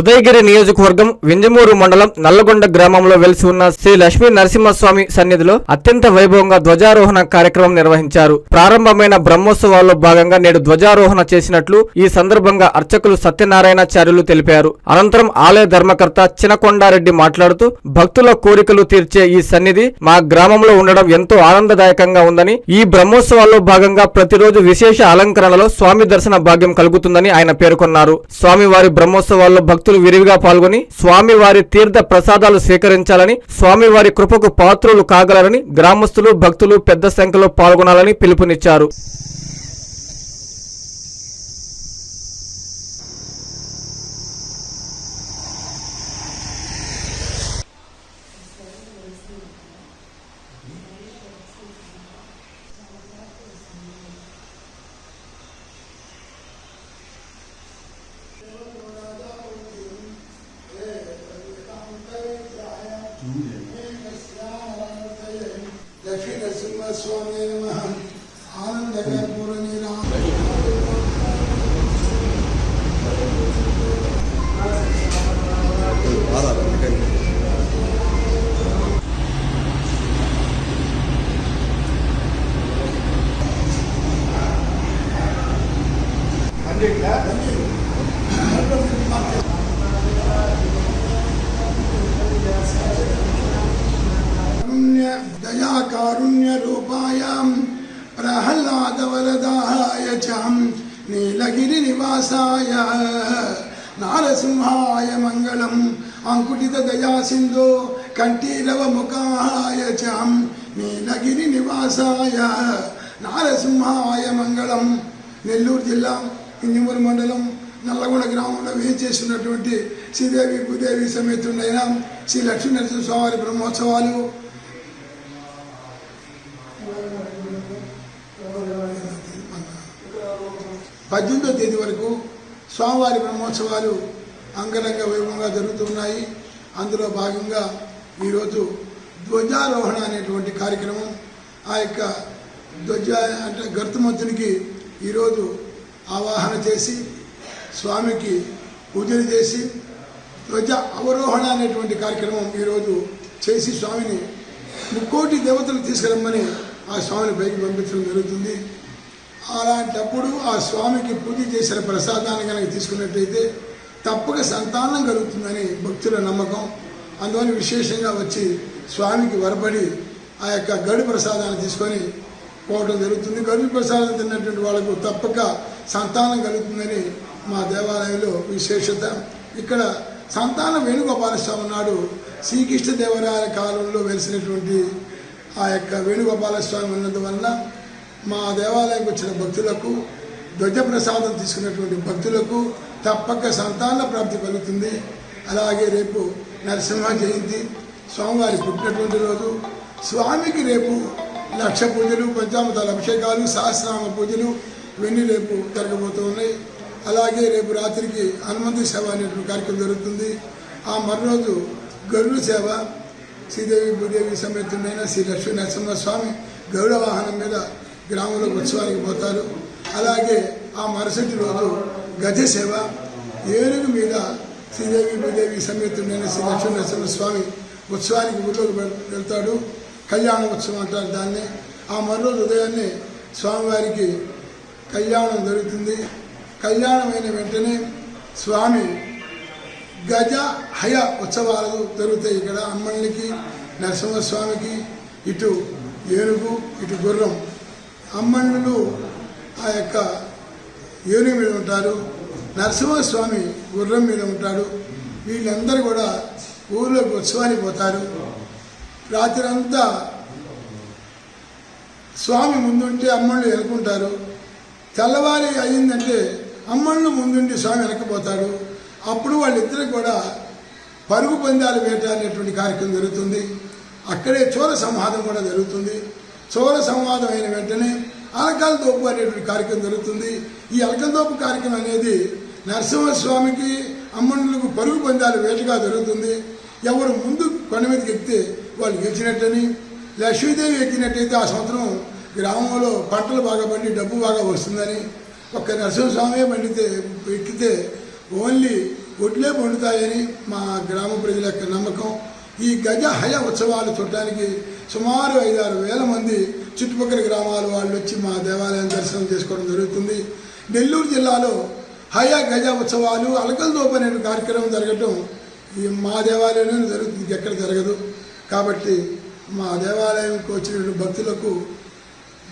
ఉదయగిరి నియోజకవర్గం వింజమూరు మండలం నల్లగొండ గ్రామంలో వెలిసి ఉన్న శ్రీ లక్ష్మీ నరసింహస్వామి సన్నిధిలో అత్యంత వైభవంగా ధ్వజారోహణ కార్యక్రమం నిర్వహించారు. ప్రారంభమైన బ్రహ్మోత్సవాల్లో భాగంగా నేడు ధ్వజారోహణ చేసినట్లు ఈ సందర్భంగా అర్చకులు సత్యనారాయణాచార్యులు తెలిపారు. అనంతరం ఆలయ ధర్మకర్త చినకొండారెడ్డి మాట్లాడుతూ భక్తుల కోరికలు తీర్చే ఈ సన్నిధి మా గ్రామంలో ఉండడం ఎంతో ఆనందదాయకంగా ఉందని ఈ బ్రహ్మోత్సవాల్లో భాగంగా ప్రతిరోజు విశేష అలంకరణలో స్వామి దర్శన భాగ్యం కలుగుతుందని ఆయన పేర్కొన్నారు. స్వామివారి బ్రహ్మోత్సవాల్లో భక్తులు విరివిగా పాల్గొని స్వామివారి తీర్థ ప్రసాదాలు స్వీకరించాలని స్వామివారి కృపకు పాత్రులు కాగలరని గ్రామస్తులు భక్తులు పెద్ద సంఖ్యలో పాల్గొనాలని పిలుపునిచ్చారు. నరసింహస్వామి నీలగిరి నారసింహాయ మంగళం అంకుటిత దయాసింధో కంఠీరవ ముఖాయ చ నీలగిరి నివాసాయ నారసింహాయ మంగళం. నెల్లూరు జిల్లా ఇంజమూరు మండలం నల్లగొండ గ్రామంలో వేచేస్తున్నటువంటి శ్రీదేవి భూదేవి సమేతుడైన శ్రీ లక్ష్మీ నరసింహ స్వామి బ్రహ్మోత్సవాలు పద్దెనిమిదో తేదీ వరకు స్వామివారి బ్రహ్మోత్సవాలు అంగరంగ వైభవంగా జరుగుతున్నాయి. అందులో భాగంగా ఈరోజు ధ్వజారోహణ అనేటువంటి కార్యక్రమం ఆ యొక్క ధ్వజ అంటే గర్తమంతునికి ఈరోజు ఆవాహన చేసి స్వామికి పూజలు చేసి ధ్వజ అవరోహణ అనేటువంటి కార్యక్రమం ఈరోజు చేసి స్వామిని ముక్కోటి దేవతలు తీసుకురమ్మని ఆ స్వామిని పైకి పంపించడం జరుగుతుంది. అలాంటప్పుడు ఆ స్వామికి పూజ చేసిన ప్రసాదాన్ని కనుక తీసుకున్నట్టయితే తప్పక సంతానం కలుగుతుందని భక్తుల నమ్మకం. అందువల్ల విశేషంగా వచ్చి స్వామికి వరపడి ఆ యొక్క గడు ప్రసాదాన్ని తీసుకొని పోవడం జరుగుతుంది. గడు ప్రసాదం తిన్నటువంటి వాళ్ళకు తప్పక సంతానం కలుగుతుందని మా దేవాలయంలో విశేషత. ఇక్కడ సంతాన వేణుగోపాల స్వామి నాడు శ్రీకృష్ణ దేవరాయ కాలంలో వెలిసినటువంటి ఆ యొక్క వేణుగోపాల స్వామి ఉన్నందువల్ల మా దేవాలయంకి వచ్చిన భక్తులకు ధ్వజ ప్రసాదం తీసుకున్నటువంటి భక్తులకు తప్పక సంతాన ప్రాప్తి కలుగుతుంది. అలాగే రేపు నరసింహ జయంతి స్వామివారి పుట్టినటువంటి రోజు స్వామికి రేపు లక్ష పూజలు పంచామృతాల అభిషేకాలు సహస్రనామ పూజలు ఇవన్నీ రేపు జరగబోతూ ఉన్నాయి. అలాగే రేపు రాత్రికి హనుమంతు సేవ అనేటువంటి కార్యక్రమం జరుగుతుంది. ఆ మరోజు గరుడు సేవ శ్రీదేవి భూదేవి సమేతుడైన శ్రీ లక్ష్మీ నరసింహ స్వామి గరుడ వాహనం మీద గ్రామంలో ఉత్సవానికి పోతారు. అలాగే ఆ మరుసటి రోజు గజ సేవ. ఏనుగు మీద శ్రీదేవి భూదేవి సమేతుడైన శ్రీ లక్ష్మీనరసింహ స్వామి ఉత్సవానికి ఊళ్ళోకి వెళ్తాడు. కళ్యాణ ఉత్సవం అంటారు దాన్ని. ఆ మరోజు ఉదయాన్నే స్వామివారికి కళ్యాణం జరుగుతుంది. కళ్యాణమైన వెంటనే స్వామి గజ హయ ఉత్సవాలు జరుగుతాయి ఇక్కడ. అమ్మళ్ళకి నరసింహస్వామికి ఇటు ఏనుగు ఇటు గుర్రం. అమ్మన్నులు ఆ యొక్క యోని మీద ఉంటారు నరసింహస్వామి గుర్రం మీద ఉంటాడు వీళ్ళందరూ కూడా ఊళ్ళోకి ఉత్సవానికి పోతారు. రాత్రి అంతా స్వామి ముందుంటే అమ్మళ్ళు వెనుకుంటారు తెల్లవారి అయిందంటే అమ్మళ్ళు ముందుండి స్వామి వెనకపోతాడు అప్పుడు వాళ్ళిద్దరు కూడా పరుగు పందాలు వేట అనేటువంటి కార్యక్రమం జరుగుతుంది. అక్కడే చోర సంహారం కూడా జరుగుతుంది. చోర సంవాదం అయిన వెంటనే అలకాల దోపు అనేటువంటి కార్యక్రమం జరుగుతుంది. ఈ అలకల కార్యక్రమం అనేది నరసింహస్వామికి అమ్మనులకు పరుగు పందాలు వేటగా జరుగుతుంది. ఎవరు ముందు కొండ మీదకి ఎక్కితే వాళ్ళు గెలిచినట్టని లక్ష్మీదేవి ఎక్కినట్టయితే ఆ సంవత్సరం గ్రామంలో పంటలు బాగా పండి డబ్బు బాగా వస్తుందని ఒక్క నరసింహస్వామి పండితే ఎక్కితే ఓన్లీ ఒడ్లే పండుతాయని మా గ్రామ ప్రజల యొక్క నమ్మకం. ఈ గజ హయ ఉత్సవాలు చూడటానికి సుమారు ఐదారు వేల మంది చుట్టుపక్కల గ్రామాల వాళ్ళు వచ్చి మా దేవాలయం దర్శనం చేసుకోవడం జరుగుతుంది. నెల్లూరు జిల్లాలో హయ గజ ఉత్సవాలు అలకలదోపు అనే కార్యక్రమం జరగటం ఈ మా దేవాలయంలో జరుగుతుంది. ఎక్కడ జరగదు. కాబట్టి మా దేవాలయంకి వచ్చిన భక్తులకు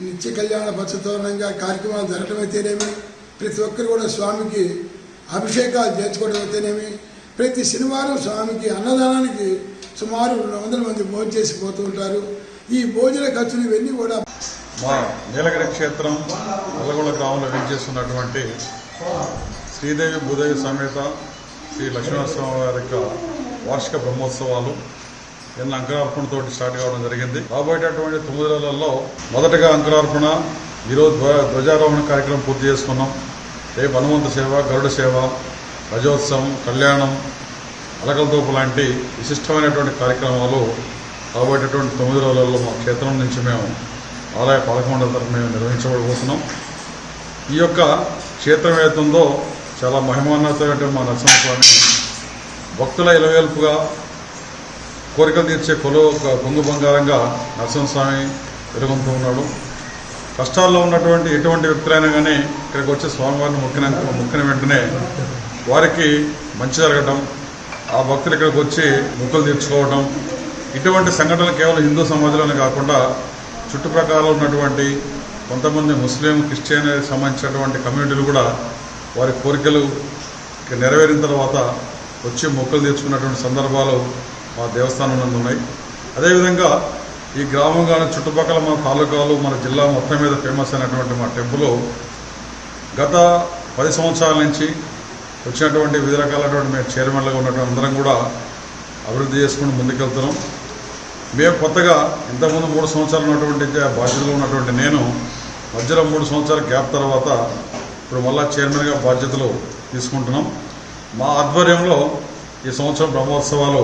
నిత్య కళ్యాణ పచ్చతోరణంగా కార్యక్రమాలు జరగటమైతేనేమి ప్రతి ఒక్కరు కూడా స్వామికి అభిషేకాలు చేర్చుకోవడం అయితేనేమి ప్రతి శనివారం స్వామికి అన్నదానానికి సుమారు రెండు వందల మంది భోజనం చేసి పోతూ ఉంటారు. ఈ భోజన ఖర్చులు ఇవన్నీ కూడా మా నీలగిరి క్షేత్రం నల్లగొండ గ్రామంలో వేంచేస్తున్నటువంటి శ్రీదేవి భూదేవి సమేత శ్రీ లక్ష్మీనరస్వామి వారి యొక్క వార్షిక బ్రహ్మోత్సవాలు నిన్న అంకురార్పణతో స్టార్ట్ కావడం జరిగింది. రాబోయేటటువంటి తొమ్మిది రోజులలో మొదటగా అంకురార్పణ ఈరోజు ధ్వజారోహణ కార్యక్రమం పూర్తి చేసుకున్నాం. రేపు హనుమంత సేవ గరుడ సేవ రజోత్సవం కళ్యాణం అలకలతోపు లాంటి విశిష్టమైనటువంటి కార్యక్రమాలు రాబోయేటటువంటి తొమ్మిది రోజులలో మా క్షేత్రం నుంచి మేము ఆలయ పదకొండవ తరఫున మేము నిర్వహించబడిపోతున్నాం ఈ యొక్క క్షేత్రం ఏదైతుందో చాలా మహిమాన్నతమైన మా నరసింహస్వామి భక్తుల ఇలవేల్పుగా కోరికలు తీర్చే కొలు కొంగు బంగారంగా నరసింహస్వామి పెరుగుతూ ఉన్నాడు. కష్టాల్లో ఉన్నటువంటి ఎటువంటి వ్యక్తులైనా కానీ ఇక్కడికి వచ్చి స్వామివారిని మొక్కిన మొక్కిన వెంటనే వారికి మంచి జరగటం ఆ భక్తులు ఇక్కడికి వచ్చి మొక్కలు తీర్చుకోవడం ఇటువంటి సంఘటనలు కేవలం హిందూ సమాజంలోనే కాకుండా చుట్టుప్రక్కల ఉన్నటువంటి కొంతమంది ముస్లిం క్రిస్టియన్ సంబంధించినటువంటి కమ్యూనిటీలు కూడా వారి కోరికలు నెరవేరిన తర్వాత వచ్చి మొక్కలు తీర్చుకున్నటువంటి సందర్భాలు మా దేవస్థానం నందు ఉన్నాయి. అదేవిధంగా ఈ గ్రామం కానీ చుట్టుపక్కల మన తాలూకాలు మన జిల్లా మొత్తం మీద ఫేమస్ అయినటువంటి మా టెంపుల్ గత పది సంవత్సరాల నుంచి వచ్చినటువంటి వివిధ రకాలైనటువంటి మేము చైర్మన్లుగా ఉన్నటువంటి అందరం కూడా అభివృద్ధి చేసుకుని ముందుకెళ్తున్నాం. మేము కొత్తగా ఇంతకుముందు మూడు సంవత్సరాలు ఉన్నటువంటి బాధ్యతలు ఉన్నటువంటి నేను మధ్యలో మూడు సంవత్సరాల గ్యాప్ తర్వాత ఇప్పుడు మళ్ళా చైర్మన్గా బాధ్యతలు తీసుకుంటున్నాం. మా ఆధ్వర్యంలో ఈ సంవత్సరం బ్రహ్మోత్సవాలు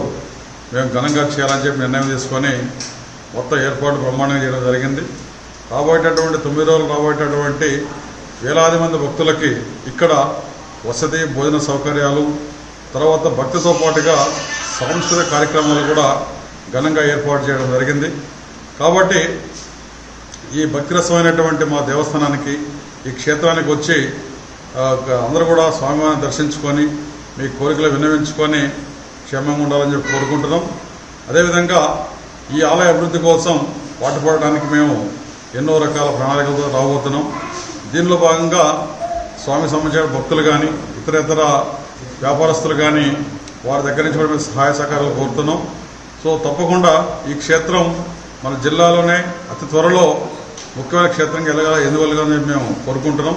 మేము ఘనంగా చేయాలని చెప్పి నిర్ణయం తీసుకొని మొత్తం ఏర్పాటు బ్రహ్మాండంగా చేయడం జరిగింది. రాబోయేటటువంటి తొమ్మిది రోజులు రాబోయేటటువంటి వేలాది మంది భక్తులకి ఇక్కడ వసతి భోజన సౌకర్యాలు తర్వాత భక్తితో పాటుగా సాంస్కృతిక కార్యక్రమాలు కూడా ఘనంగా ఏర్పాటు చేయడం జరిగింది. కాబట్టి ఈ భక్తిరసమైనటువంటి మా దేవస్థానానికి ఈ క్షేత్రానికి వచ్చి అందరూ కూడా స్వామివారిని దర్శించుకొని మీ కోరికలు విన్నవించుకొని క్షేమంగా ఉండాలని చెప్పి కోరుకుంటున్నాం. అదేవిధంగా ఈ ఆలయ అభివృద్ధి కోసం పాటుపడడానికి మేము ఎన్నో రకాల ప్రణాళికలతో రాబోతున్నాం. దీనిలో భాగంగా స్వామి సంబంధించిన భక్తులు కానీ ఇతర ఇతర వ్యాపారస్తులు కానీ వారి దగ్గర నుంచి కూడా మేము సహాయ సహకారాలు కోరుతున్నాం. సో తప్పకుండా ఈ క్షేత్రం మన జిల్లాలోనే అతి త్వరలో ముఖ్యమైన క్షేత్రంగా ఎలాగా ఎందువల్లగా మేము కోరుకుంటున్నాం.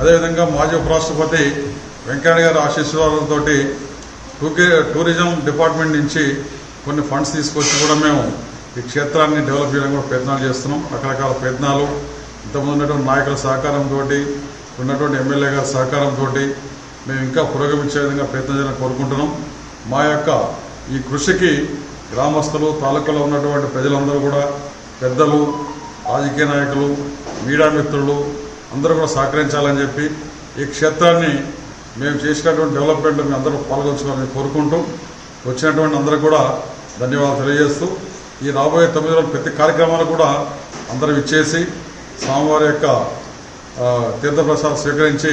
అదేవిధంగా మాజీ ఉపరాష్ట్రపతి వెంకయ్య గారి ఆశీస్సులతో టూరిజం డిపార్ట్మెంట్ నుంచి కొన్ని ఫండ్స్ తీసుకొచ్చి కూడా మేము ఈ క్షేత్రాన్ని డెవలప్ చేయడానికి కూడా ప్రయత్నాలు చేస్తున్నాం. రకరకాల ప్రయత్నాలు ఇంతకుముందు ఉన్నటువంటి నాయకుల సహకారంతో ఉన్నటువంటి ఎమ్మెల్యే గారి సహకారంతో మేము ఇంకా పురోగమించే విధంగా ప్రయత్నం చేయాలని కోరుకుంటున్నాం. మా యొక్క ఈ కృషికి గ్రామస్తులు తాలూకాలో ఉన్నటువంటి ప్రజలందరూ కూడా పెద్దలు రాజకీయ నాయకులు మీడియా మిత్రులు అందరూ కూడా సహకరించాలని చెప్పి ఈ క్షేత్రాన్ని మేము చేసినటువంటి డెవలప్మెంట్ మీ అందరూ పాల్గొంచుకోవాలని కోరుకుంటూ వచ్చినటువంటి అందరూ కూడా ధన్యవాదాలు తెలియజేస్తూ ఈ రాబోయే తొమ్మిది రోజుల ప్రతి కార్యక్రమాలు కూడా అందరూ ఇచ్చేసి స్వామివారి యొక్క తీర్థప్రసాద్ స్వీకరించి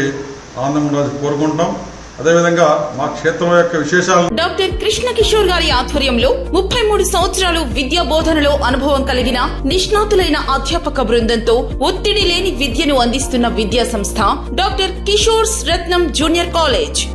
ఆనందం ఉండాలని కోరుకుంటాం అదేవిధంగా మా క్షేత్రం యొక్క విశేషాలు డాక్టర్ కృష్ణ కిషోర్ గారి ఆధ్వర్యంలో ముప్పై మూడు సంవత్సరాలు విద్యా బోధనలో అనుభవం కలిగిన నిష్ణాతులైన అధ్యాపక బృందంతో ఒత్తిడి లేని విద్యను అందిస్తున్న విద్యా సంస్థ doctor Kishore's Ratnam junior college.